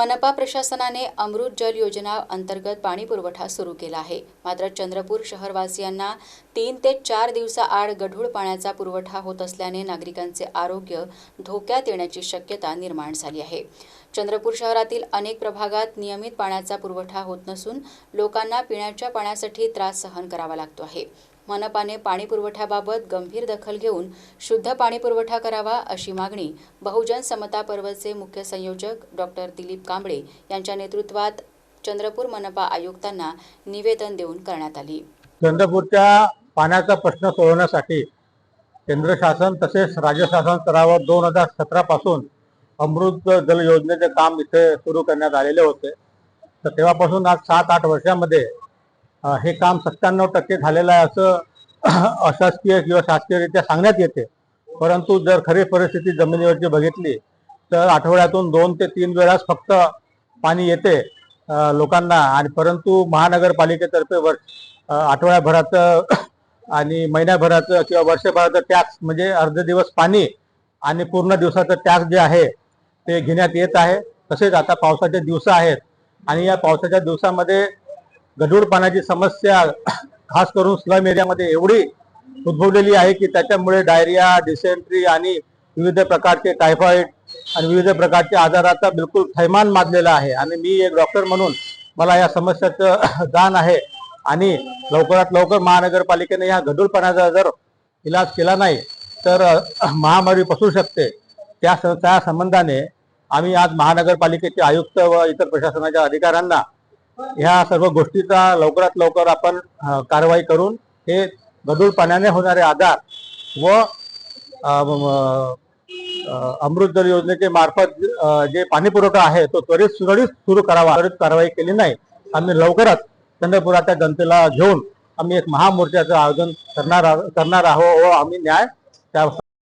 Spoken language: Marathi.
मनपा प्रशासनाने अमृत जल योजना अंतर्गत पाणी पुरवठा सुरू केला आहे. मात्र चंद्रपूर शहरवासियांना तीन ते चार दिवसाआड गढूळ पाण्याचा पुरवठा होत असल्याने नागरिकांचे आरोग्य धोक्यात येण्याची शक्यता निर्माण झाली आहे. चंद्रपूर शहरातील अनेक प्रभागात नियमित पाण्याचा पुरवठा होत नसून लोकांना पिण्याच्या पाण्यासाठी त्रास सहन करावा लागतो आहे. मनपाने पाणी पुरवठ्याबाबत गंभीर दखल घेऊन शुद्ध पाणी पुरवठा करावा अशी मागणी बहुजन समता पर्वचे मुख्य संयोजक डॉक्टर दिलीप कांबळे यांच्या नेतृत्वात चंद्रपूर मनपा आयुक्तांना निवेदन देऊन करण्यात आली. चंद्रपूरच्या पाण्याचा प्रश्न सोडवण्यासाठी केंद्र शासन तसेच राज्य शासन स्तरावर दोन हजार सतरा पासून अमृत जल योजनेचे काम इथे सुरू करण्यात आलेले होते. तर तेव्हापासून आज सात आठ वर्षामध्ये हे काम सत्त्याण्णव टक्के झालेलं आहे असं अशासकीय किंवा शासकीयरित्या सांगण्यात येते. परंतु जर खरी परिस्थिती जमिनीवरची बघितली तर आठवड्यातून दोन ते तीन वेळाच फक्त पाणी येते लोकांना. आणि परंतु महानगरपालिकेतर्फे वर्ष आठवड्याभराचं आणि महिन्याभराचं किंवा वर्षभराचं टॅक्स म्हणजे अर्ध दिवस पाणी आणि पूर्ण दिवसाचं टॅक्स जे आहे ते घेण्यात येत आहे. तसेच आता पावसाचे दिवस आहेत. आणि या पावसाच्या दिवसामध्ये गढूळ पाण्याची समस्या खास करून स्लम एरियामध्ये एवढी उद्भवलेली आहे की त्याच्यामुळे डायरिया डिसेंट्री आणि विविध प्रकारचे टायफॉइड आणि विविध प्रकारचे आजाराचा बिलकुल थैमान माजलेला आहे. आणि मी एक डॉक्टर म्हणून मला या समस्याचं जाण आहे. आणि लवकरात लवकर महानगरपालिकेने या गढूळपणाचा जर इलाज केला नाही तर महामारी पसरू शकते. त्या त्या संबंधाने आम्ही आज महानगरपालिकेचे आयुक्त व इतर प्रशासनाच्या अधिकाऱ्यांना ह्या सर्व गोष्टीचा लवकरात लवकर आपण कारवाई करून हे गढूळ पाण्याने होणारे आजार व अमृत जल योजनेचे मार्फत जे पाणी पुरवठा आहे तो त्वरित सुरळीत सुरू करावा. त्वरित कारवाई केली नाही. आम्ही लवकरच चंद्रपुराच्या जनतेला घेऊन आम्ही एक महामोर्चाचं आयोजन करणार करणार आहोत व आम्ही न्याय त्या